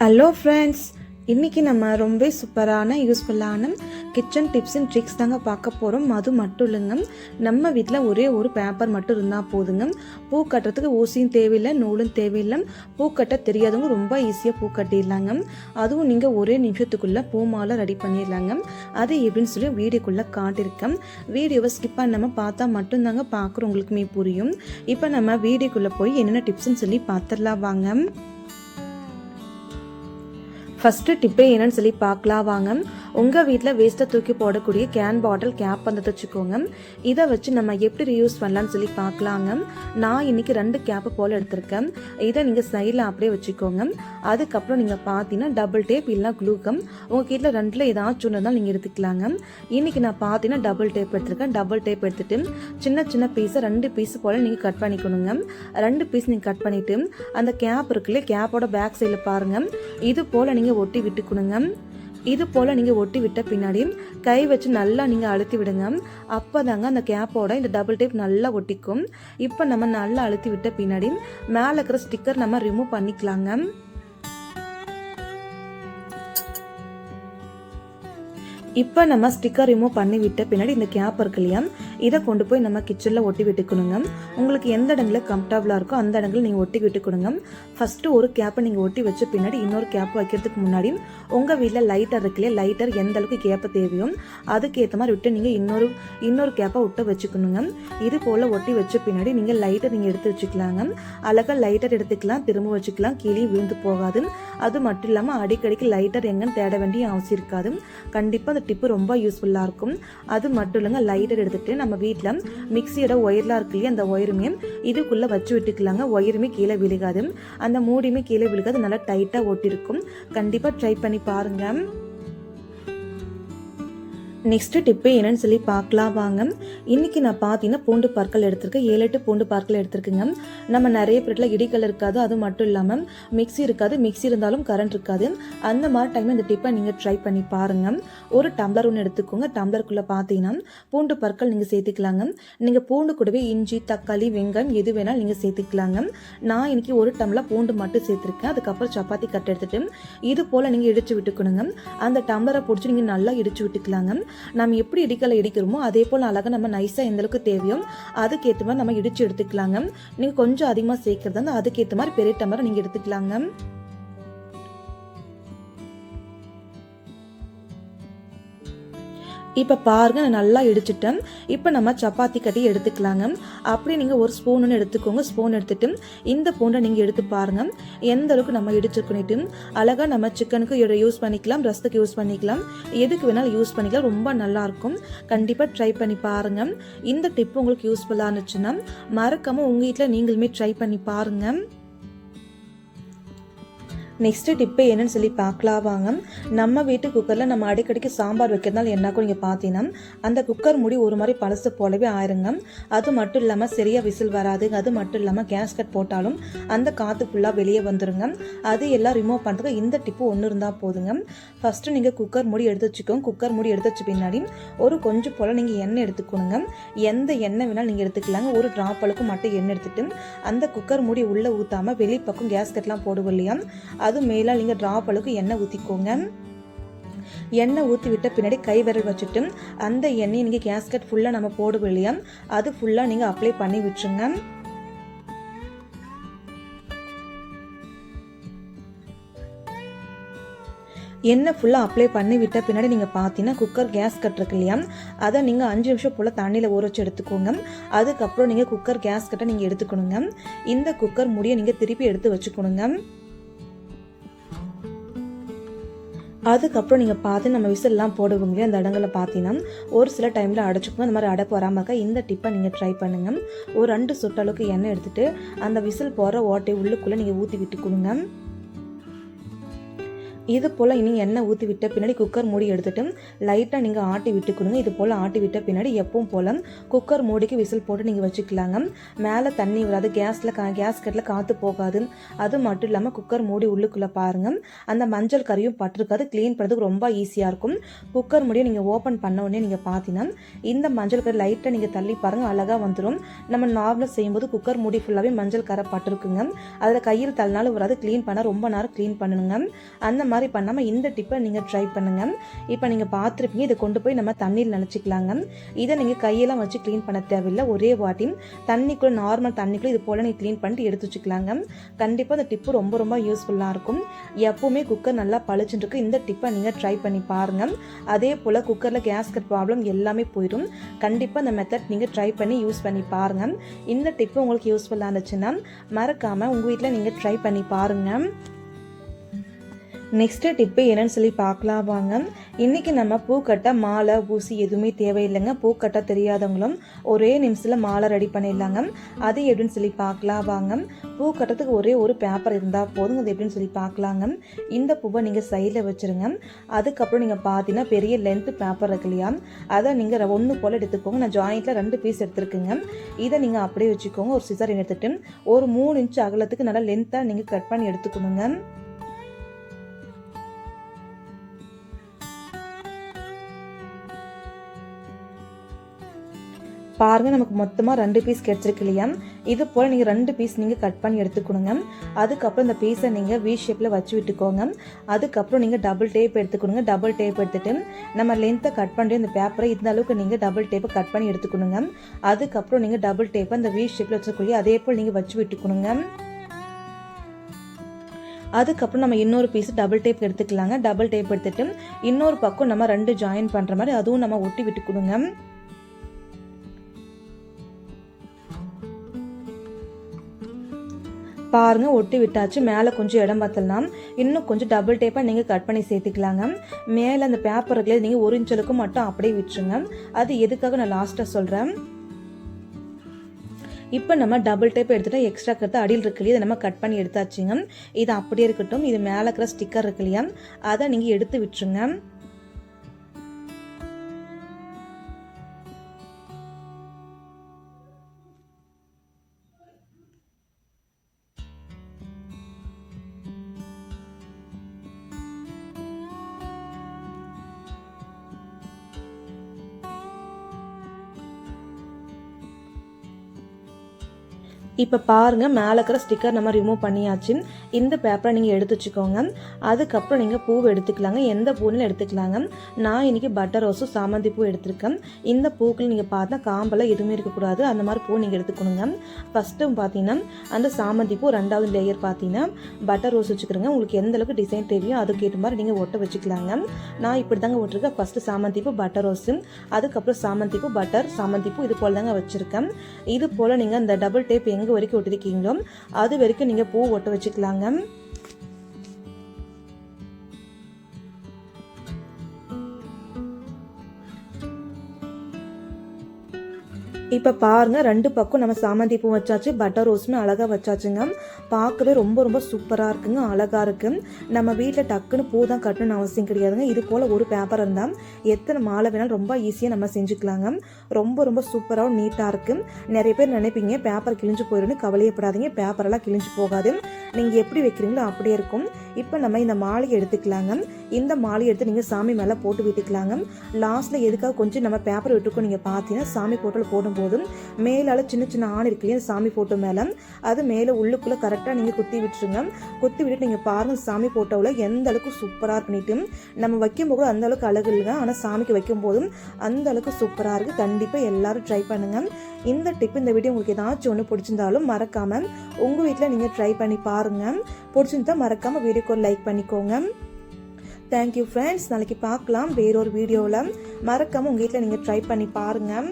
Hello friends இன்றைக்கி நம்ம ரொம்ப சூப்பரான யூஸ்ஃபுல்லான கிச்சன் டிப்ஸ் அண்ட் ட்ரிக்ஸ் தாங்க பார்க்க போகிறோம் அது மட்டும் இல்லைங்க. நம்ம வீட்டில் ஒரே ஒரு பேப்பர் மட்டும் இருந்தால் போதுங்க. பூ கட்டுறதுக்கு ஊசியும் தேவையில்லை நூலும் தேவையில்லை. பூ கட்ட தெரியாதவங்க ரொம்ப ஈஸியாக பூ கட்டிடலாங்க. அதுவும் நீங்கள் ஒரே நிமிஷத்துக்குள்ளே பூ மாலை ரெடி பண்ணிடலாங்க. அது எப்படின்னு சொல்லி வீடியோக்குள்ளே காட்டியிருக்கேன். வீடியோவை ஸ்கிப் பண்ணாமல் பார்த்தா மட்டும்தாங்க பார்க்குறவங்களுக்குமே புரியும். இப்போ நம்ம வீடியோக்குள்ளே போய் என்னென்ன டிப்ஸ்ன்னு சொல்லி பார்த்துடலாம் வாங்க. ஃபஸ்ட்டு டிப்பே என்னன்னு சொல்லி பார்க்கலாம் வாங்க. உங்கள் வீட்டில் வேஸ்ட்டை தூக்கி போடக்கூடிய கேன் பாட்டில் கேப் வந்து வச்சுக்கோங்க. இதை வச்சு நம்ம எப்படி ரியூஸ் பண்ணலாம்னு சொல்லி பார்க்கலாங்க. நான் இன்னைக்கு ரெண்டு கேப்பு போல் எடுத்திருக்கேன். இதை நீங்கள் சைடில் அப்படியே வச்சுக்கோங்க. அதுக்கப்புறம் நீங்கள் பார்த்தீங்கன்னா டபுள் டேப் இல்லைனா க்ளூகம் உங்கள் கீட்டில் ரெண்டில் ஏதாச்சும் ஒன்று தான் நீங்கள் எடுத்துக்கலாங்க. இன்னைக்கு நான் பார்த்தீங்கன்னா டபுள் டேப் எடுத்திருக்கேன். டபுள் டேப் எடுத்துட்டு சின்ன சின்ன பீஸை ரெண்டு பீஸ் போல் நீங்கள் கட் பண்ணிக்கணுங்க. ரெண்டு பீஸ் நீங்கள் கட் பண்ணிவிட்டு அந்த கேப் இருக்குல்ல கேப்போட பேக் சைடில் பாருங்கள் இது போல் நீங்கள் ஒட்டி விட்டுக்கணுங்க. இது போல் நீங்கள் ஒட்டி விட்ட பின்னாடி கை வச்சு நல்லா நீங்கள் அழுத்தி விடுங்க. அப்போ தாங்க அந்த கேப்போட இந்த டபுள் டேப் நல்லா ஒட்டிக்கும். இப்போ நம்ம நல்லா அழுத்தி விட்ட பின்னாடி மேலே இருக்கிற ஸ்டிக்கர் நம்ம ரிமூவ் பண்ணிக்கலாங்க. இப்போ நம்ம ஸ்டிக்கர் ரிமூவ் பண்ணி விட்ட பின்னாடி இந்த கேப் இருக்கு இல்லையா? இதை கொண்டு போய் நம்ம கிச்சனில் ஒட்டி விட்டுக்கணுங்க. உங்களுக்கு எந்த இடங்களில் கம்ஃபர்டபுளாக இருக்கோ அந்த இடங்களில் நீங்கள் ஒட்டி விட்டுக்கணுங்க. ஃபஸ்ட்டு ஒரு கேப்பை நீங்கள் ஒட்டி வச்ச பின்னாடி இன்னொரு கேப் வைக்கிறதுக்கு முன்னாடி உங்கள் வீட்டில் லைட்டர் இருக்கு இல்லையா? லைட்டர் எந்த அளவுக்கு கேப்பை தேவையோ அதுக்கேற்ற மாதிரி விட்டு நீங்கள் இன்னொரு இன்னொரு கேப்பை விட்டு வச்சுக்கணுங்க. இது போல் ஒட்டி வச்ச பின்னாடி நீங்கள் லைட்டர் நீங்கள் எடுத்து வச்சுக்கலாங்க. அழகாக லைட்டர் எடுத்துக்கலாம் திரும்ப வச்சுக்கலாம் கீழே விழுந்து போகாது. அது மட்டும் இல்லாமல் அடிக்கடிக்கு லைட்டர் எங்கன்னு தேட வேண்டிய அவசியம் இருக்காது. கண்டிப்பாக அந்த டிப்பு ரொம்ப யூஸ்ஃபுல்லாக இருக்கும். அது மட்டும் இல்லைங்க லைட்டர் எடுத்துகிட்டு நம்ம வீட்டில் மிக்சியோட ஒயர்லாம் இருக்கு இல்லையா அந்த ஒயருமே இதுக்குள்ளே வச்சு விட்டுக்கலாங்க. ஒயருமே கீழே விழுகாது. அந்த மூடியுமே கீழே விழுகாது நல்லா டைட்டாக ஒட்டிருக்கும். கண்டிப்பாக ட்ரை பண்ணி பாருங்கள் நெக்ஸ்ட் டிப்பு என்னன்னு சொல்லி பார்க்கலாம் வாங்க. இன்னைக்கு நான் பார்த்தீங்கன்னா பூண்டு பற்கள் எடுத்திருக்கேன். ஏழு எட்டு பூண்டு பற்கள் எடுத்திருக்குங்க. நம்ம நிறைய பேர்ல இடிக்கல் இருக்காது அது மட்டும் இல்லாமல் மிக்ஸி இருக்காது மிக்ஸி இருந்தாலும் கரண்ட் இருக்காது. அந்த மாதிரி டைமில் இந்த டிப்பை நீங்கள் ட்ரை பண்ணி பாருங்க. ஒரு டம்ளர் ஒன்று எடுத்துக்கோங்க. டம்ளருக்குள்ளே பார்த்தீங்கன்னா பூண்டு பற்கள் நீங்கள் சேர்த்துக்கலாங்க. நீங்கள் பூண்டு கூடவே இஞ்சி தக்காளி வெங்காயம் எது வேணாலும் நீங்கள் சேர்த்துக்கலாங்க. நான் இன்னைக்கு ஒரு டம்ளர் பூண்டு மட்டும் சேர்த்துருக்கேன். அதுக்கப்புறம் சப்பாத்தி கட் எடுத்துட்டு இது போல் நீங்கள் இடிச்சு விட்டுக்கணுங்க. அந்த டம்ளரை பிடிச்சி நீங்கள் நல்லா இடிச்சு விட்டுக்கலாங்க. நம்ம எப்படி இடிக்கலை இடிக்கிறோமோ அதே போல் அழகாக நம்ம நைஸாக எந்தளவுக்கு தேவையோ அதுக்கேற்ற மாதிரி நம்ம இடித்து எடுத்துக்கலாங்க. நீங்கள் கொஞ்சம் அதிகமாக சேர்க்குறதா இருந்தால் அதுக்கேற்ற மாதிரி பெரிய டம்ளரை நீங்கள் எடுத்துக்கலாங்க. இப்போ பாருங்க நான் நல்லா இடிச்சிட்டேன். இப்போ நம்ம சப்பாத்தி கட்டி எடுத்துக்கலாங்க. அப்படி நீங்கள் ஒரு ஸ்பூன் எடுத்துக்கோங்க. ஸ்பூன் எடுத்துட்டு இந்த பூண்டை நீங்கள் எடுத்து பாருங்கள் எந்த அளவுக்கு நம்ம இடிச்சுக்கணிட்டு அழகாக நம்ம சிக்கனுக்கு யூஸ் பண்ணிக்கலாம். ரசத்துக்கு யூஸ் பண்ணிக்கலாம். எதுக்கு வேணாலும் யூஸ் பண்ணிக்கலாம். ரொம்ப நல்லாயிருக்கும். கண்டிப்பாக ட்ரை பண்ணி பாருங்கள் இந்த டிப் உங்களுக்கு யூஸ்ஃபுல்லாக இருந்துச்சுன்னா மறக்காமல் உங்கள் வீட்டில் நீங்களுமே ட்ரை பண்ணி பாருங்கள் நெக்ஸ்ட்டு டிப்பு என்னன்னு சொல்லி பார்க்கலாம் வாங்க. நம்ம வீட்டு குக்கரில் நம்ம அடிக்கடிக்கு சாம்பார் வைக்கிறதுனால என்னாக்கும் நீங்கள் பார்த்தீங்கன்னா அந்த குக்கர் முடி ஒரு மாதிரி பழசு போலவே ஆயிருங்க. அது மட்டும் இல்லாமல் சரியாக விசில் வராது. அது மட்டும் இல்லாமல் கேஸ் கட் போட்டாலும் அந்த காற்று ஃபுல்லாக வெளியே வந்துருங்க. அது எல்லாம் ரிமூவ் பண்ணுறதுக்கு இந்த டிப்பு ஒன்று இருந்தால் போதுங்க. ஃபஸ்ட்டு நீங்கள் குக்கர் முடி எடுத்து வச்சுக்கோங்க. குக்கர் முடி எடுத்து வச்ச பின்னாடி ஒரு கொஞ்சம் போல் நீங்கள் எண்ணெய் எடுத்துக்கணுங்க எந்த எண்ணெய் வேணாலும் நீங்கள் எடுத்துக்கலாங்க. ஒரு ட்ராப் அளவுக்கு மட்டும் எண்ணெய் எடுத்துகிட்டு அந்த குக்கர் முடி உள்ளே ஊற்றாமல் வெளிப்பக்கம் கேஸ் கட்லாம் போடுவோம் இல்லையா? அது மேலே நீங்கள் ட்ராப் அளவுக்கு எண்ணெய் ஊற்றிக்கோங்க எண்ணெய் ஊற்றி விட்ட பின்னாடி கை விரல் வச்சுட்டு அந்த எண்ணெயை நீங்கள் கேஸ்கட் ஃபுல்லாக நம்ம போடுவோம் இல்லையா? அது ஃபுல்லாக நீங்கள் அப்ளை பண்ணி விட்டுருங்க. எண்ணெய் ஃபுல்லாக அப்ளை பண்ணி விட்ட பின்னாடி நீங்கள் பார்த்தீங்கன்னா குக்கர் கேஸ் கட் இருக்கு இல்லையா? அதை நீங்கள் அஞ்சு நிமிஷம் போல் தண்ணியில் ஊற வச்சு எடுத்துக்கோங்க. அதுக்கப்புறம் நீங்கள் குக்கர் கேஸ் கட்டை நீங்கள் எடுத்துக்கணுங்க. இந்த குக்கர் முடியை நீங்கள் திருப்பி எடுத்து வச்சுக்கணுங்க. அதுக்கப்புறம் நீங்கள் பார்த்து நம்ம விசில்லாம் போடுவோங்களே அந்த இடங்களை பார்த்தீங்கன்னா ஒரு சில டைமில் அடைச்சிக்கோங்க. அந்த மாதிரி அடைப்பு வராமல் இருக்க இந்த டிப்பை நீங்கள் ட்ரை பண்ணுங்கள் ஒரு ரெண்டு சொட்டளவுக்கு எண்ணெய் எடுத்துகிட்டு அந்த விசில் போகிற ஓட்டை உள்ளுக்குள்ளே நீங்கள் ஊற்றி விட்டு கொடுங்க இது போல் இனி எண்ணெய் ஊற்றி விட்ட பின்னாடி குக்கர் மூடி எடுத்துகிட்டு லைட்டாக நீங்கள் ஆட்டி விட்டுக்கணுங்க இது போல் ஆட்டி விட்ட பின்னாடி எப்பவும் போல் குக்கர் மூடிக்கு விசில் போட்டு நீங்கள் வச்சுக்கலாங்க. மேலே தண்ணி வராது. கேஸில் கா கேஸ் கட்டில் காற்று போகாது. அது மட்டும் இல்லாமல் குக்கர் மூடி உள்ளுக்குள்ளே பாருங்கள் அந்த மஞ்சள் கறியும் பட்டிருக்காது. க்ளீன் பண்ணுறதுக்கு ரொம்ப ஈஸியாக இருக்கும். குக்கர் மூடியை நீங்கள் ஓப்பன் பண்ண உடனே நீங்கள் பார்த்தீங்கன்னா இந்த மஞ்சள் கறி லைட்டாக நீங்கள் தள்ளி பாருங்கள் அழகாக வந்துடும் நம்ம நார்மலாக செய்யும்போது குக்கர் மூடி ஃபுல்லாகவே மஞ்சள் கரை பட்டிருக்குங்க. அதில் கையில் தள்ளினாலும் வராது. க்ளீன் பண்ணால் ரொம்ப நேரம் க்ளீன் பண்ணணுங்க. அந்த மாதிரி மாதிரி பண்ணாமல் இந்த டிப்பை நீங்கள் ட்ரை பண்ணுங்க. இப்போ நீங்கள் பார்த்துருப்பீங்க இதை கொண்டு போய் நம்ம தண்ணியில் நினச்சிக்கலாங்க. இதை நீங்கள் கையெல்லாம் வச்சு க்ளீன் பண்ண தேவையில்லை ஒரே வாட்டி. தண்ணிக்குள்ளே நார்மல் தண்ணிக்குள்ளே இது போல் நீங்கள் க்ளீன் பண்ணிட்டு எடுத்து வச்சுக்கலாங்க. கண்டிப்பாக இந்த டிப்பு ரொம்ப ரொம்ப யூஸ்ஃபுல்லாக இருக்கும். எப்போவுமே குக்கர் நல்லா பளிச்சுட்டு இருக்கு. இந்த டிப்பை நீங்கள் ட்ரை பண்ணி பாருங்கள் அதே போல் குக்கரில் கேஸ்கட் ப்ராப்ளம் எல்லாமே போயிடும். கண்டிப்பாக இந்த மெத்தட் நீங்கள் ட்ரை பண்ணி யூஸ் பண்ணி பாருங்கள் இந்த டிப்பு உங்களுக்கு யூஸ்ஃபுல்லாக இருந்துச்சுன்னா மறக்காமல் உங்கள் வீட்டில் நீங்கள் ட்ரை பண்ணி பாருங்கள் நெக்ஸ்ட்டு டிப்பு என்னன்னு சொல்லி பார்க்கலாம் வாங்க. இன்றைக்கி நம்ம பூக்கட்டை மாலை ஊசி எதுவுமே தேவையில்லைங்க. பூக்கட்டை தெரியாதவங்களும் ஒரே நிமிஷத்தில் மாலை ரெடி பண்ணிடலாங்க. அது எப்படின்னு சொல்லி பார்க்கலாம் வாங்க. பூ கட்டுறதுக்கு ஒரே ஒரு பேப்பர் இருந்தால் போதும். அது எப்படின்னு சொல்லி பார்க்கலாங்க. இந்த பூவை நீங்கள் சைடில் வச்சுருங்க. அதுக்கப்புறம் நீங்கள் பார்த்தீங்கன்னா பெரிய லென்த்து பேப்பர் இருக்கு இல்லையா? அதை நீங்கள் ஒன்று போல் எடுத்துக்கோங்க. நான் ஜாயிண்ட்டில் ரெண்டு பீஸ் எடுத்துருக்குங்க. இதை நீங்கள் அப்படியே வச்சுக்கோங்க. ஒரு சிசர் எடுத்துகிட்டு ஒரு மூணு இன்ச் அகலத்துக்கு நல்லா லென்த்தாக நீங்கள் கட் பண்ணி எடுத்துக்கணுங்க. பாருங்கள் நமக்கு மொத்தமாக ரெண்டு பீஸ் கிடச்சிருக்கு இல்லையா? இது போல் நீங்கள் ரெண்டு பீஸ் நீங்கள் கட் பண்ணி எடுத்துக்கணுங்க. அதுக்கப்புறம் இந்த பீஸை நீங்கள் வி ஷேப்பில் வச்சு விட்டுக்கோங்க. அதுக்கப்புறம் நீங்கள் டபுள் டேப் எடுத்துக்கணுங்க. டபுள் டேப் எடுத்துட்டு நம்ம லென்த்தை கட் பண்ணுற இந்த பேப்பரை இந்த அளவுக்கு நீங்கள் டபுள் டேப்பை கட் பண்ணி எடுத்துக்கணுங்க. அதுக்கப்புறம் நீங்கள் டபுள் டேப்பை அந்த வி ஷேப்பில் வச்சுக்கூடிய அதே போல் நீங்கள் வச்சு விட்டுக்கணுங்க. அதுக்கப்புறம் நம்ம இன்னொரு பீஸ் டபுள் டேப் எடுத்துக்கலாங்க. டபுள் டேப் எடுத்துகிட்டு இன்னொரு பக்கம் நம்ம ரெண்டு ஜாயின் பண்ணுற மாதிரி அதுவும் நம்ம ஒட்டி விட்டுக்கணுங்க. பாருங்கள் ஒட்டி விட்டாச்சு. மேலே கொஞ்சம் இடம் பார்த்தலாம் இன்னும் கொஞ்சம் டபுள் டேப்பாக நீங்கள் கட் பண்ணி சேர்த்துக்கலாங்க. மேலே அந்த பேப்பருக்குள்ளே நீங்கள் ஒரு இன்ச்சலுக்கு மட்டும் அப்படியே விட்டுருங்க. அது எதுக்காக நான் லாஸ்ட்டாக சொல்கிறேன் இப்போ நம்ம டபுள் டேப் எடுத்துகிட்டா எக்ஸ்ட்ரா கருத்து அடியில் இருக்கு இல்லையா நம்ம கட் பண்ணி எடுத்தாச்சுங்க. இது அப்படியே இருக்கட்டும். இது மேலே இருக்கிற ஸ்டிக்கர் இருக்கு இல்லையா அதை நீங்கள் எடுத்து விட்டுருங்க. இப்போ பாருங்கள் மேலே இருக்கிற ஸ்டிக்கர் நம்ம ரிமூவ் பண்ணியாச்சு. இந்த பேப்பரை நீங்கள் எடுத்து வச்சுக்கோங்க. அதுக்கப்புறம் நீங்கள் பூவை எடுத்துக்கலாங்க. எந்த பூன்னு எடுத்துக்கலாங்க. நான் இன்றைக்கி பட்டர் ரோஸும் சாமந்தி பூ எடுத்திருக்கேன். இந்த பூக்கள் நீங்கள் பார்த்தா காம்பெல்லாம் எதுவுமே இருக்கக்கூடாது. அந்த மாதிரி பூ நீங்கள் எடுத்துக்கணுங்க. ஃபஸ்ட்டு பார்த்தீங்கன்னா அந்த சாமந்தி பூ ரெண்டாவது லேயர் பார்த்தீங்கன்னா பட்டர் ரோஸ் வச்சுக்கிறோங்க. உங்களுக்கு எந்த அளவுக்கு டிசைன் தெரியும் அதுக்கேற்ற மாதிரி நீங்கள் ஒட்ட வச்சுக்கலாங்க. நான் இப்படி தாங்க ஒட்டிருக்கேன். ஃபஸ்ட்டு சாமந்தி பூ பட்டர் ரோஸு அதுக்கப்புறம் சாமந்தி பூ பட்டர் சாமந்தி பூ இது போல் தாங்க வச்சுருக்கேன். இது போல் நீங்கள் அந்த டபுள் டேப் எங்கே எங்கே வரைக்கும் ஒட்டிருக்கீங்களோ அது வரைக்கும் நீங்கள் பூ ஒட்ட வச்சுக்கலாங்க. இப்போ பாருங்கள் ரெண்டு பக்கம் நம்ம சாமந்தி பூ வச்சாச்சு பட்டர் ரோஸுமே அழகாக வச்சாச்சுங்க. பார்க்கவே ரொம்ப ரொம்ப சூப்பராக இருக்குங்க அழகாக இருக்குது நம்ம வீட்டில் டக்குன்னு பூ தான் கட்டணும்னு அவசியம் கிடையாதுங்க. இது போல் ஒரு பேப்பர் இருந்தால் எத்தனை மாலை வேணாலும் ரொம்ப ஈஸியாக நம்ம செஞ்சுக்கலாங்க. ரொம்ப ரொம்ப சூப்பராகவும் நீட்டாக இருக்குது நிறைய பேர் நினைப்பீங்க பேப்பர் கிழிஞ்சு போயிடும்னு கவலையப்படாதீங்க பேப்பரெல்லாம் கிழிஞ்சு போகாது. நீங்கள் எப்படி வைக்கிறீங்களோ அப்படியே இருக்கும். இப்போ நம்ம இந்த மாலையை எடுத்துக்கலாங்க. இந்த மாலையை எடுத்து நீங்கள் சாமி மேலே போட்டு விட்டுக்கலாங்க. லாஸ்ட்டில் எதுக்காக கொஞ்சம் நம்ம பேப்பர் விட்டுருக்கோம் நீங்கள் பார்த்தீங்கன்னா சாமி போட்டோவில் போடும்போதும் மேலால் சின்ன சின்ன ஆண் இருக்கு இல்லையா சாமி போட்டோ மேலே. அது மேலே உள்ளுக்குள்ளே கரெக்டாக நீங்கள் குத்தி விட்டுருங்க. குத்தி விட்டுட்டு நீங்கள் பாருங்கள் சாமி போட்டோவில் எந்த அளவுக்கு சூப்பராக பண்ணிட்டு நம்ம வைக்கும்போது அந்த அளவுக்கு அழகு இல்லைங்க. ஆனால் சாமிக்கு வைக்கும் போதும் அந்த அளவுக்கு சூப்பராக இருக்குது கண்டிப்பாக எல்லாரும் ட்ரை பண்ணுங்கள் இந்த டிப் இந்த வீடியோ உங்களுக்கு ஏதாச்சும் ஒன்று பிடிச்சிருந்தாலும் மறக்காமல் உங்கள் வீட்டில் நீங்கள் ட்ரை பண்ணி பாருங்கள் பிடிச்சிருந்தா மறக்காமல் வீடியோக்கு ஒரு லைக் பண்ணிக்கோங்க. தேங்க்யூ ஃப்ரெண்ட்ஸ் நாளைக்கு பார்க்கலாம் வேறொரு வீடியோவில் மறக்காமல் உங்கள் வீட்டில் நீங்கள் ட்ரை பண்ணி பாருங்கள்